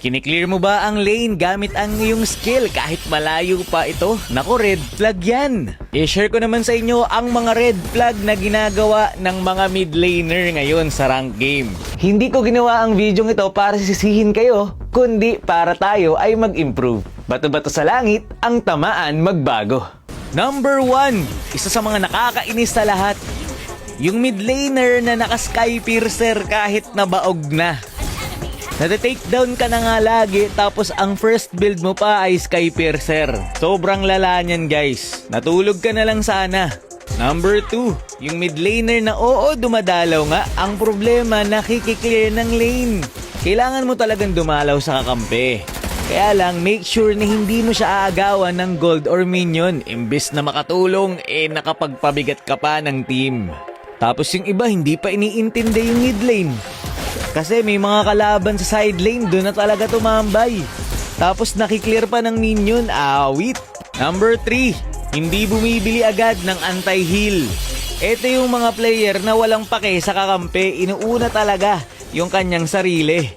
Kiniklear mo ba ang lane gamit ang iyong skill kahit malayo pa ito? Nako, red flag yan! I-share ko naman sa inyo ang mga red flag na ginagawa ng mga mid laner ngayon sa rank game. Hindi ko ginawa ang video ito para sisihin kayo, kundi para tayo ay mag-improve. Bato-bato sa langit, ang tamaan magbago. Number 1, isa sa mga nakakainis sa lahat. Yung mid laner na naka-sky piercer kahit nabaog na. Nade-take down ka na nga lagi tapos ang first build mo pa ay Sky Piercer. Sobrang lala niyan guys. Natulog ka na lang sana. Number 2, yung mid laner na oo dumadalaw nga, ang problema nakikiclear ng lane. Kailangan mo talagang dumalaw sa kakampi. Kaya lang, make sure na hindi mo siya aagawan ng gold or minion. Imbis na makatulong, eh nakapagpabigat ka pa ng team. Tapos yung iba, hindi pa iniintindi yung mid lane. Kasi may mga kalaban sa side lane, doon na talaga tumambay. Tapos nakiklear pa ng minion, awit. Number 3, hindi bumibili agad ng anti-heal. Ito yung mga player na walang pake sa kakampi, inuuna talaga yung kanyang sarili.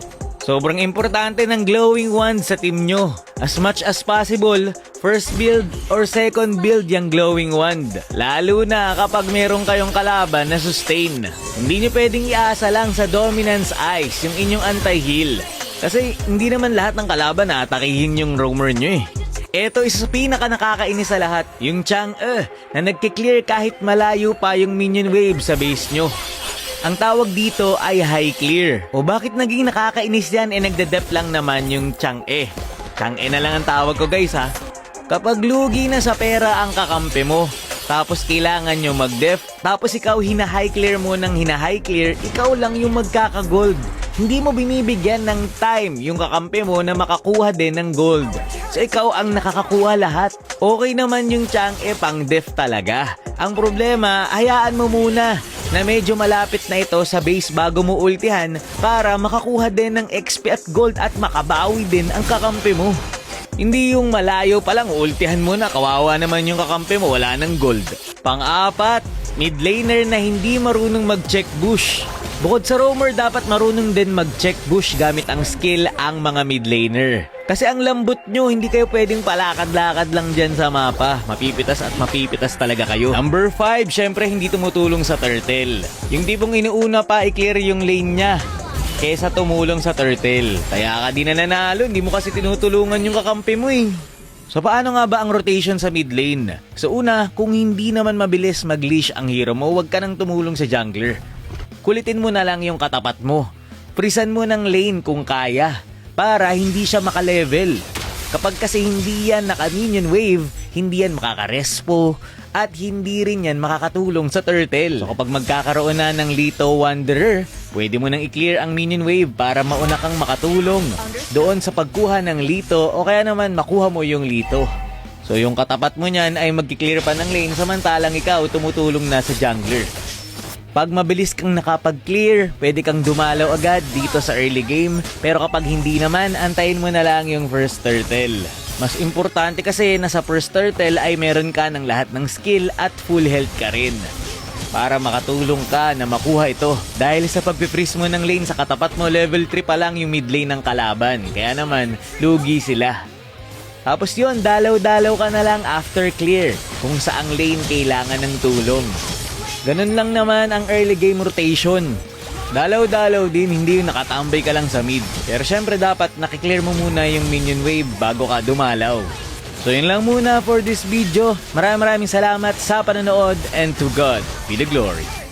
Sobrang importante ng glowing wand sa team nyo. As much as possible, first build or second build yung glowing wand. Lalo na kapag meron kayong kalaban na sustain. Hindi nyo pwedeng iasa lang sa dominance ice yung inyong anti-heal. Kasi hindi naman lahat ng kalaban na atakihin yung roamer nyo eh. Ito isa sa pinaka nakakainis sa lahat, yung Chang-e na nagkiklear kahit malayo pa yung minion wave sa base nyo. Ang tawag dito ay high clear. O bakit naging nakakainis yan eh nagdedep lang naman yung Chang-e. Chang-e na lang ang tawag ko guys ha. Kapag lugi na sa pera ang kakampi mo, tapos kailangan nyo mag-def, tapos ikaw hina-high clear mo ng hina-high clear, ikaw lang yung magkaka-gold. Hindi mo binibigyan ng time yung kakampi mo na makakuha din ng gold. So ikaw ang nakakakuha lahat. Okay naman yung Chang-e pang def talaga. Ang problema, hayaan mo muna na medyo malapit na ito sa base bago mo ultihan para makakuha din ng XP at gold at makabawi din ang kakampi mo. Hindi yung malayo pa lang ultihan mo na kawawa naman yung kakampi mo wala ng gold. Pang-apat, mid laner na hindi marunong mag-check bush. Bukod sa roamer, dapat marunong din mag-check bush gamit ang skill ang mga mid laner. Kasi ang lambot nyo, hindi kayo pwedeng palakad-lakad lang dyan sa mapa. Mapipitas at mapipitas talaga kayo. Number 5, syempre hindi tumutulong sa turtle. Yung tipong inuuna pa i-clear yung lane niya kesa tumulong sa turtle. Kaya ka di na nanalo, hindi mo kasi tinutulungan yung kakampi mo eh. So paano nga ba ang rotation sa mid lane? So una, kung hindi naman mabilis mag-leash ang hero mo, huwag ka nang tumulong sa jungler. Kulitin mo na lang yung katapat mo. Prisan mo ng lane kung kaya para hindi siya makalevel. Kapag kasi hindi yan naka-minion wave, hindi yan makakarespo at hindi rin yan makakatulong sa turtle. So kapag magkakaroon na ng Lito Wanderer, pwede mo nang i-clear ang minion wave para mauna kang makatulong doon sa pagkuha ng Lito o kaya naman makuha mo yung Lito. So yung katapat mo niyan ay magki-clear pa ng lane samantalang ikaw tumutulong na sa jungler. Pag mabilis kang nakapag-clear, pwede kang dumalaw agad dito sa early game. Pero kapag hindi naman, antayin mo na lang yung first turtle. Mas importante kasi na sa first turtle ay meron ka ng lahat ng skill at full health ka rin. Para makatulong ka na makuha ito. Dahil sa pagpipris mo ng lane sa katapat mo, level 3 pa lang yung mid lane ng kalaban. Kaya naman, lugi sila. Tapos yun, dalaw-dalaw ka na lang after clear kung saang lane kailangan ng tulong. Ganun lang naman ang early game rotation. Dalaw-dalaw din, hindi yung nakatambay ka lang sa mid. Pero syempre dapat nakiklear mo muna yung minion wave bago ka dumalaw. So yun lang muna for this video. Maraming maraming salamat sa panonood and to God be the glory.